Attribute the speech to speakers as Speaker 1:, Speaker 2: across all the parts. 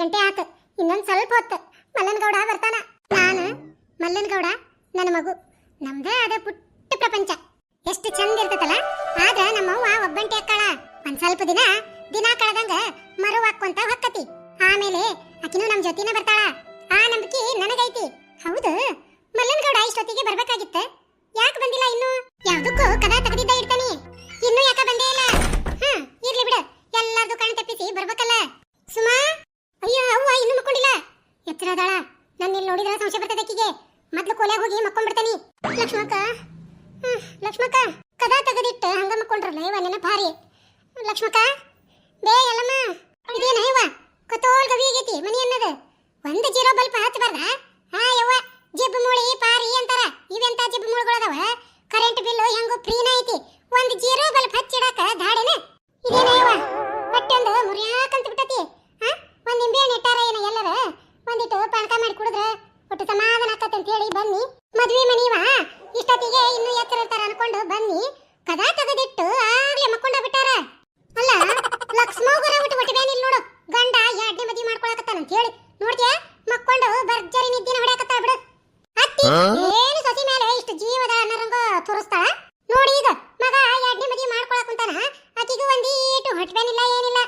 Speaker 1: ಗಂಟೆ ಆತು. ಇನ್ನೊಂದು ಸ್ವಲ್ಪ ಹೊತ್ತು ಮಲ್ಲನಗೌಡ ಬರ್ತಾನ. ನಾನು, ಮಲ್ಲನ್ಗೌಡ, ನನ್ನ ಮಗು. ನಮ್ದೇ ಆದ ಪುಟ್ಟ ಪ್ರಪಂಚ. ಎಷ್ಟು ಚಂದ ಇರ್ತೈತಲ್ಲ? ಆದ್ರೆ ನಮ್ಮವ್ವ ಒಬ್ಬಂಟಿ ಅಕ್ಕಾಳ. ಒಂದ್ ಸ್ವಲ್ಪ ದಿನ ದಿನ ಕಳೆದಂಗ ಮರುವಾಕೊಂತ ಹೊಕ್ಕತಿ. ಆಮೇಲೆ ಅಕಿನೂ ನಮ್ ಜೊತಿನ ಬರ್ತಾಳ. ಆ ನಂಬಿಕೆ ನನಗೈತಿ. ಹೌದು, ಮಲ್ಲನ್ಗೌಡ ಇಷ್ಟೊತ್ತಿಗೆ ಬರ್ಬೇಕಾಗಿತ್ತ? ಯಾಕೆ ಬಂದಿಲ್ಲ? ಲಕ್ಷ್ಮಕ್ಕ, ಕದ ತೆಗೆದಿಟ್ಟು ಹಂಗ ಮಕ್ಕೊಂಡ್ರಲ್ಲ ಇವ ನೆನಪ ಭಾರಿ. ಲಕ್ಷ್ಮಕ್ಕ, ಬೇ ಎಲ್ಲಮ್ಮ ಇದೇನ ಇವ? ಕತೋಳ್ ಗವಿ ಆಗೈತಿ ಮನಿ ಅನ್ನದ. ಒಂದ್ ಜೀರೋ ಬಲ್ಪ್ ಹಚ್ಚಬಾರ್ದ ಹಾ ಯವ್ವ ಜಿಬ್ ಮೂಳಿ ಪಾರಿ ಅಂತಾರ. ಇವೆಂತ ಜಿಬ್ ಮೂಳಿಗಳದಾವ? ಕರೆಂಟ್ ಬಿಲ್ ಹೆಂಗು ಫ್ರೀನ ಐತಿ. ಕಟ್ಬೇನಿಲ್ಲ ಏನಿಲ್ಲ.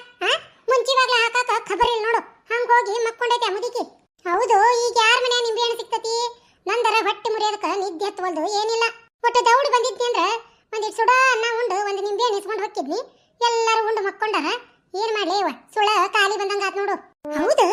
Speaker 1: ಮುಂಚಿವಾಗ್ಲೇ ಹಾಕಾಕ ಖಬರ್ ಇಲ್ಲ ನೋಡು. ಹಂಗ ಹೋಗಿ ಮಕ್ಕೊಂಡೈತೆ ಮುದಿಕಿ. ಹೌದು, ಈಗ ಯಾರ ಮನೆ ನಿಂಬೆ ಹಣ್ಣು ಸಿಗ್ತತಿ? ನಂದರ ಹೊಟ್ಟೆ ಮುರಿಯೋದಕ್ಕೆ ನಿದ್ದೆ ಹತ್ತವಲ್ದು ಏನಿಲ್ಲ. ಒಟ್ಟು ದೌಡ್ ಬಂದಿದ್ನಿ ಅಂದ್ರೆ ಒಂದಿಟ್ಟು ಸುಡ ಅನ್ನ ಉಂಡು, ಒಂದು ನಿಂಬೆ ಹಣ್ಣು ಇಸ್ಕೊಂಡು ಹೋಗ್ತಿದ್ನಿ ಎಲ್ಲರೂ ಉಂಡು ಮಕ್ಕೊಂಡಾರ. ಏನ್ ಮಾಡ್ಲಿ ಇವ? ಸುಳ, ಖಾಲಿ ಬಂದಂಗ ಆತ್ ನೋಡು. ಹೌದು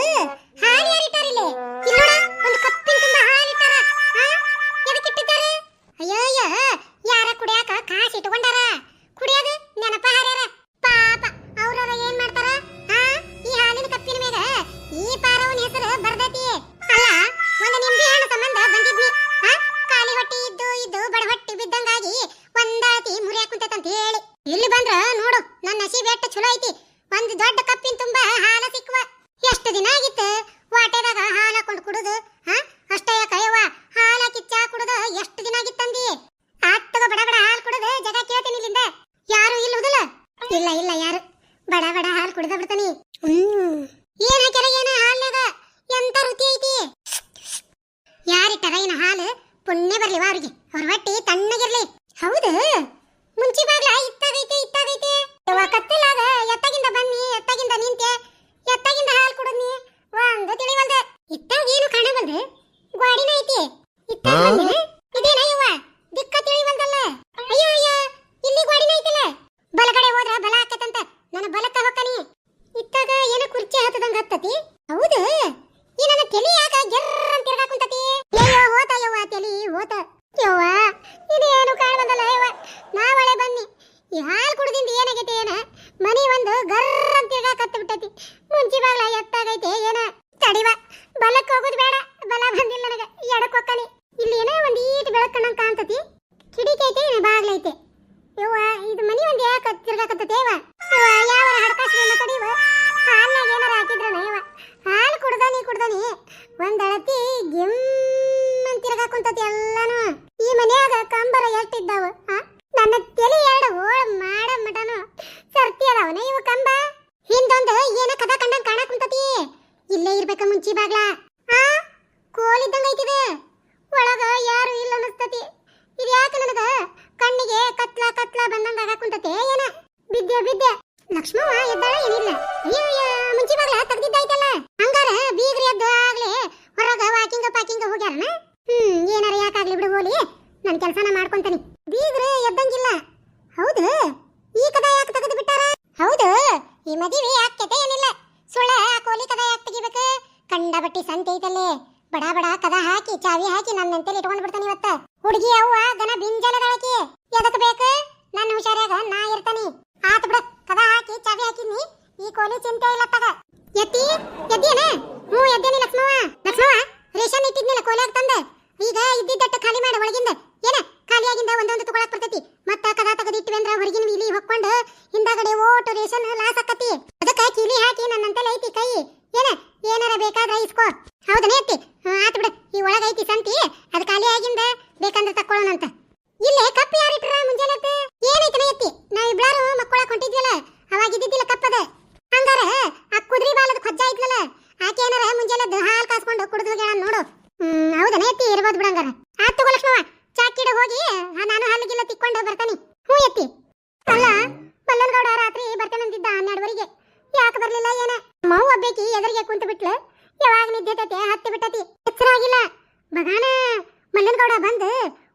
Speaker 1: ಬಿದ್ದೆ. ಲಕ್ಷ್ಮವ ಎದ್ದಾಳ, ಏನಿಲ್ಲ. ಅಯ್ಯೋ ಮುಂಚೆ ಬಾಗ್ಲ ತೆಗ್ದಿದ್ದಾಯ್ತಲ್ಲ. ಹಂಗಾರ ಬೀಗ್ರಿ ಎದ್ದು ಆಗ್ಲಿ ಹೊರಗ ವಾಕಿಂಗ್ ಪಾಕಿಂಗ್ ಹೋಗ್ಯಾರನ? ಹ್ಮ್, ಏನಾರ ಯಾಕಾಗ್ಲಿ ಬಿಡು ಹೋಲಿ. ನನ್ನ ಕೆಲ್ಸನ ಮಾಡ್ಕೊಂತಾನಿ. ಬೀಗ್ರ ಎದ್ದಂಗಿಲ್ಲ. ಹೌದು. ಈ ಕದ ಯಾಕೆ ತೆಗೆದು ಬಿಟ್ಟಾರ? ಹೌದು. ಈ ಮದುವೆ ಯಾಕೆ ಏನಿಲ್ಲ. ಸುಳ್ಳ ಕೋಲಿ ಕದ ಯಾಕೆ ತೆಗಿಬೇಕು? ಕಂಡ ಬಟ್ಟಿ ಸಂತೆ ಇದಲ್ಲೇ ಬಡ ಬಡ ಕದ ಹಾಕಿ, ಚಾವಿ ಹಾಕಿ ನನ್ನ ನೆಂತಲ್ಲಿ ಇಟ್ಕೊಂಡು ಬಿಡ್ತಾನೆ ಇವತ್ತ. ಹುಡುಗಿ ಅವ್ವ ಗನ ಬಿ ಹೊಂಟಿದ್ಯಲ್ಲ? ಅವಾಗ ಇದ್ದಿದ್ದಿಲ್ಲ ಕಪ್ಪದ? ಹಂಗಾರ ಆ ಕುದ್ರಿ ಬಾಲದ ಖಜ್ಜ ಇದ್ಲಲ್ಲ? ಆಕೆ ಏನಾರ ಮುಂಜಾನೆ ಹಾಲು ಕಾಸ್ಕೊಂಡು ಕುಡಿದು ಹೋಗ್ಯಾಳ ನೋಡು. ಹ್ಮ್ ಹೌದನ ಎತ್ತಿ ಇರ್ಬೋದು ಬಿಡಂಗಾರ ಆತ್ ತಗೋ ಲಕ್ಷ್ಮವ ಚಾಕಿಡ ಹೋಗಿ ನಾನು ಹಲ್ಲಿಗೆಲ್ಲ ತಿಕ್ಕೊಂಡು ಬರ್ತಾನೆ. ಹ್ಞೂ ಎತ್ತಿ. ಅಲ್ಲ, ಮಲ್ಲನಗೌಡ ರಾತ್ರಿ ಬರ್ತಾನಂತಿದ್ದ ಹನ್ನೆರಡುವರೆಗೆ. ಯಾಕೆ ಬರ್ಲಿಲ್ಲ ಏನ? ಮೌ ಒಬ್ಬೇಕಿ ಎದುರಿಗೆ ಕುಂತು ಬಿಟ್ಲು. ಯಾವಾಗ ನಿದ್ದೆ ತತೆ ಹತ್ತಿ ಬಿಟ್ಟತಿ. ಎಚ್ಚರ ಆಗಿಲ್ಲ ಬಗಾನ ಮಲ್ಲನ್ಗೌಡ ಬಂದು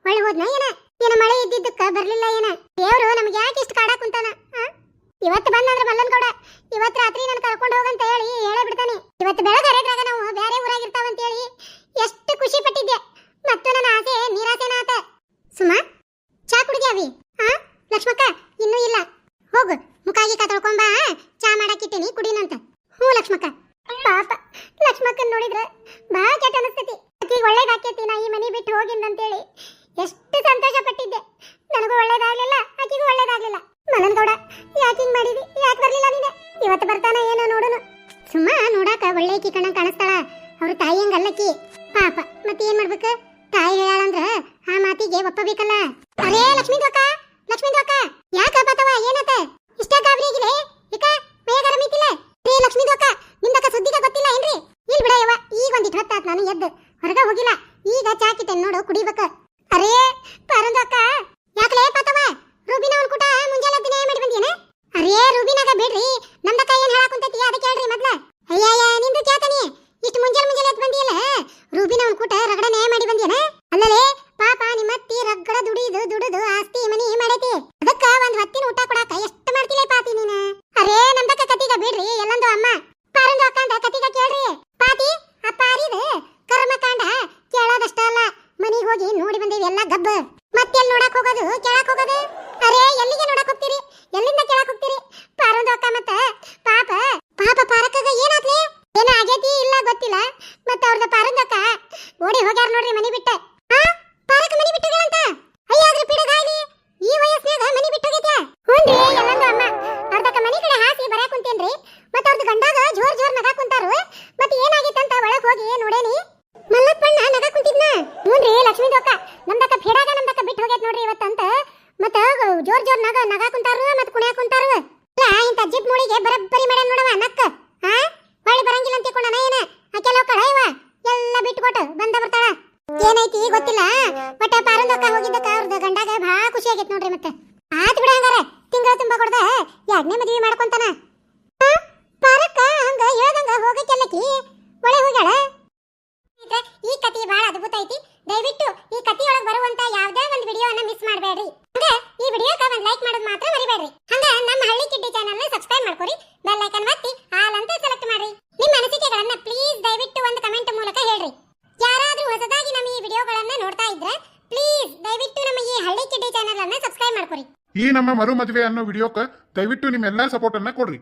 Speaker 1: ಒಳ್ಳೆ ಹೋದ್ನ ಏನ? ಇವತ್ತು ಬಂದಂದ್ರ ಕೊಡ ಇವತ್ತು ರಾತ್ರಿ ನಾನು ಕರ್ಕೊಂಡು ಹೋಗಂತ ಹೇಳಿ ಹೇಳೇ ಬಿಡ್ತಾನೆ. ಇವತ್ತು ಬೆಳಗಾರೆದ್ರಾಗ ನಾವು ಬೇರೆ ಊರಾಗಿರ್ತಾವಂತ ಹೇಳಿ ಎಷ್ಟು ಖುಷಿ ಪಟ್ಟಿದ್ದೆ. ಮತ್ತು ನನ್ನ ಆಸೆ ನೀರಾಸೆನ ಆತ. ಸುಮ, ಚಾ ಕುಡಿದ್ಯಾವಿ ಹಾ ಲಕ್ಷ್ಮಕ್ಕ, ಇನ್ನೂ ಇಲ್ಲ. ಹೋಗು, ಮುಖಾಗಿ ಬಾ ಚಾ ಮಾಡಕ್ಕಿಟ್ಟಿನಿ ಕುಡಿನಂತ. ಹ್ಞೂ ಲಕ್ಷ್ಮಕ್ಕ. ಪಾಪ, ಲಕ್ಷ್ಮಕ್ಕನ್ ನೋಡಿದ್ರೆ ಬಾ ಕೆಟ್ಟ ಅನಿಸ್ತೈತಿ. ಆಕಿಗೆ ಒಳ್ಳೇದಾಕೈತಿ, ನಾ ಈ ಮನೆ ಬಿಟ್ಟು ಹೋಗಿಂದಂತೇಳಿ ಎಷ್ಟು ಸಂತೋಷ ಪಟ್ಟಿದ್ದೆ. ನನಗೂ ಒಳ್ಳೇದಾಗ್ಲಿಲ್ಲ ಅಕ್ಕಿಗೂ ಒಳ್ಳೇದಾಗ್ಲಿಲ್ಲ. ಮಲನಗೌಡ ಯಾಕೆ ಹಿಂಗ್ ಮಾಡಿದಿ? ಯಾಕೆ ಬರ್ಲಿಲ್ಲ ನೀನೆ? ಇವತ್ತು ಬರ್ತಾನ ಏನೋ ನೋಡುನು. ಸುಮ್ಮ ನೋಡಾಕ ಒಳ್ಳೆ ಕಿ ಕಣ ಕಾಣಿಸ್ತಾಳ. ಅವ್ರ ತಾಯಿ ಹಂಗಲ್ಲಕ್ಕಿ ಪಾಪ ಮತ್ತೆ ಏನ್ ಮಾಡ್ಬೇಕು? ತಾಯಿ ಹೇಳಂದ್ರ ಆ ಮಾತಿಗೆ ಒಪ್ಪಬೇಕಲ್ಲ? ಅರೇ ಲಕ್ಷ್ಮೀ ದೋಕ ಲಕ್ಷ್ಮೀ ದೋಕ ಯಾಕ ಬತವ ಏನತ್ತ? ಇಷ್ಟ ಗಾಬರಿ ಆಗಿದೆ? ಏಕ ಮೈಯಾಗ ಆರಾಮಿತ್ತಿಲ್ಲ ರೇ ಲಕ್ಷ್ಮೀ ದೋಕ ನಿಂದಕ ಸುದ್ದಿಗ ಗೊತ್ತಿಲ್ಲ ಏನ್ರಿ? ಇಲ್ ಬಿಡ ಯವ್ವ ಈಗ ಒಂದಿಟ್ಟು ಹೊತ್ತಾತ್ ನಾನು ಎದ್ದು. ಮತ್ತ ಅವ್ರದ ಪಾರಂದಕ್ಕ ಓಡಿ ಹೋಗ್ಯಾರ ನೋಡ್ರಿ ಮನಿ ಬಿಟ್ಟ. ಆ? ಪಾರಕ ಮನಿ ಬಿಟ್ಟೋಗ್ಯಾಳಂತ? ಅಯ್ಯ ಅದ್ರ ಈ ವಯಸ್ಸಿನಾಗ ಮನಿ ಬಿಟ್ಟೋಗೈತ್ಯಾ ಹ್ಞೂನ್ರಿ ಎಲ್ಲಂದು ಅಮ್ಮ. ಅರ್ಧಕ್ಕ ಮನಿ ಕಡೆ ಹಾಸಿ ಬರಾಕ್ ಕುಂತೇನ್ರಿ. ಮತ್ತ ಅವ್ರದ್ದು ಗಂಡಾಗ ಜೋರ್ ಜೋರ್ ನಗಾ ಕುಂತಾರು. ಮತ್ತ ಏನಾಗಿತ್ತಂತ ಒಳಗ್ ಹೋಗಿ ನೋಡೇನಿ. ಏನೈತಿ ಗೊತ್ತಿಲ್ಲ? ಬಟ್ ಪಾರಂದಕ್ಕ ಹೋಗಿದ್ದಕ್ಕ ಅವ್ರದ ಗಂಡಾಗ ಭಾಳ ಖುಷಿ ಆಗೈತ್ ನೋಡ್ರಿ ಮತ್ತೆ. ಆತ್ ಬಿಡ ಹಂಗಾರ. ತಿಂಗಳ ತುಂಬ ಕೊಡ್ದ. ಎರಡನೇ ಮದ್ವಿ ಮಾಡ್ಕೊಂತಾನ. ಪಾರಕ್ಕ ಹಂಗ ಹೇಳ್ದಂಗ ಹೋಗಕ್ಕೆಲ್ಲಕಿ ಒಳೆ ಹೋಗ್ಯಾಳ. ಈ ಕತಿ ಬಹಳ ಅದ್ಭುತ ಐತಿ. ದಯವಿಟ್ಟು
Speaker 2: ಈ ನಮ್ಮ ಮರು ಮದುವೆ ಅನ್ನೋ ವಿಡಿಯೋಕ್ಕೆ ದಯವಿಟ್ಟು ನಿಮ್ಮೆಲ್ಲ ಸಪೋರ್ಟ್ ಅನ್ನ ಕೊಡ್ರಿ.